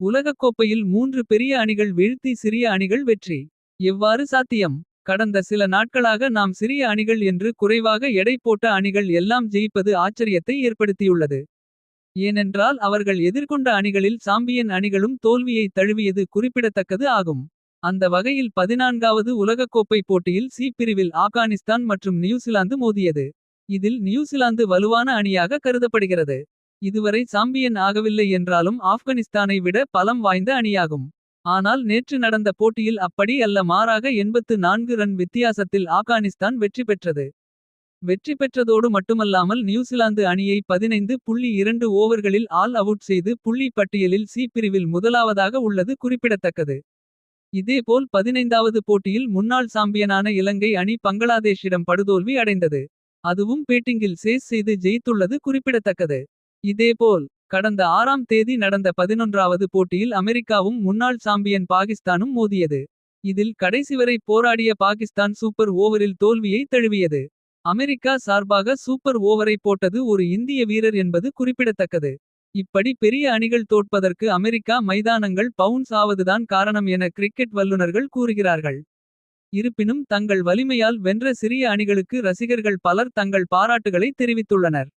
உலகக்கோப்பையில் மூன்று பெரிய அணிகள் வீழ்த்தி சிறிய அணிகள் வெற்றி. எவ்வாறு சாத்தியம் கடந்த சில நாட்களாக நாம் சிறிய அணிகள் என்று குறைவாக எடை போட்ட அணிகள் எல்லாம் ஜெயிப்பது ஆச்சரியத்தை ஏற்படுத்தியுள்ளது. ஏனென்றால் அவர்கள் எதிர்கொண்ட அணிகளில் சாம்பியன் அணிகளும் தோல்வியை தழுவியது குறிப்பிடத்தக்கது ஆகும். அந்த வகையில் பதினான்காவது உலகக்கோப்பை போட்டியில் சி பிரிவில் ஆப்கானிஸ்தான் மற்றும் நியூசிலாந்து மோதியது. இதில் நியூசிலாந்து வலுவான அணியாக கருதப்படுகிறது. இதுவரை சாம்பியன் ஆகவில்லை என்றாலும் ஆப்கானிஸ்தானை விட பலம் வாய்ந்த அணியாகும். ஆனால் நேற்று நடந்த போட்டியில் அப்படி அல்ல மாறாக 84 ரன் வித்தியாசத்தில் ஆப்கானிஸ்தான் வெற்றி பெற்றது. வெற்றி பெற்றதோடு மட்டுமல்லாமல் நியூசிலாந்து அணியை 15.2 ஓவர்களில் ஆல் அவுட் செய்து புள்ளி பட்டியலில் சி பிரிவில் முதலாவதாக உள்ளது குறிப்பிடத்தக்கது. இதேபோல் 15வது போட்டியில் முன்னாள் சாம்பியனான இலங்கை அணி பங்களாதேஷிடம் படுதோல்வி அடைந்தது. அதுவும் பேட்டிங்கில் சேஸ் செய்து ஜெயித்துள்ளது குறிப்பிடத்தக்கது. இதேபோல் கடந்த ஆறாம் தேதி நடந்த 11வது போட்டியில் அமெரிக்காவும் முன்னாள் சாம்பியன் பாகிஸ்தானும் மோதியது. இதில் கடைசி வரை போராடிய பாகிஸ்தான் சூப்பர் ஓவரில் தோல்வியை தழுவியது. அமெரிக்கா சார்பாக சூப்பர் ஓவரை போட்டது ஒரு இந்திய வீரர் என்பது குறிப்பிடத்தக்கது. இப்படி பெரிய அணிகள் தோற்பதற்கு அமெரிக்கா மைதானங்கள் பவுன்ஸ் ஆவதுதான் காரணம் என கிரிக்கெட் வல்லுனர்கள் கூறுகிறார்கள். இருப்பினும் தங்கள் வலிமையால் வென்ற சிறிய அணிகளுக்கு ரசிகர்கள் பலர் தங்கள் பாராட்டுகளை தெரிவித்துள்ளனர்.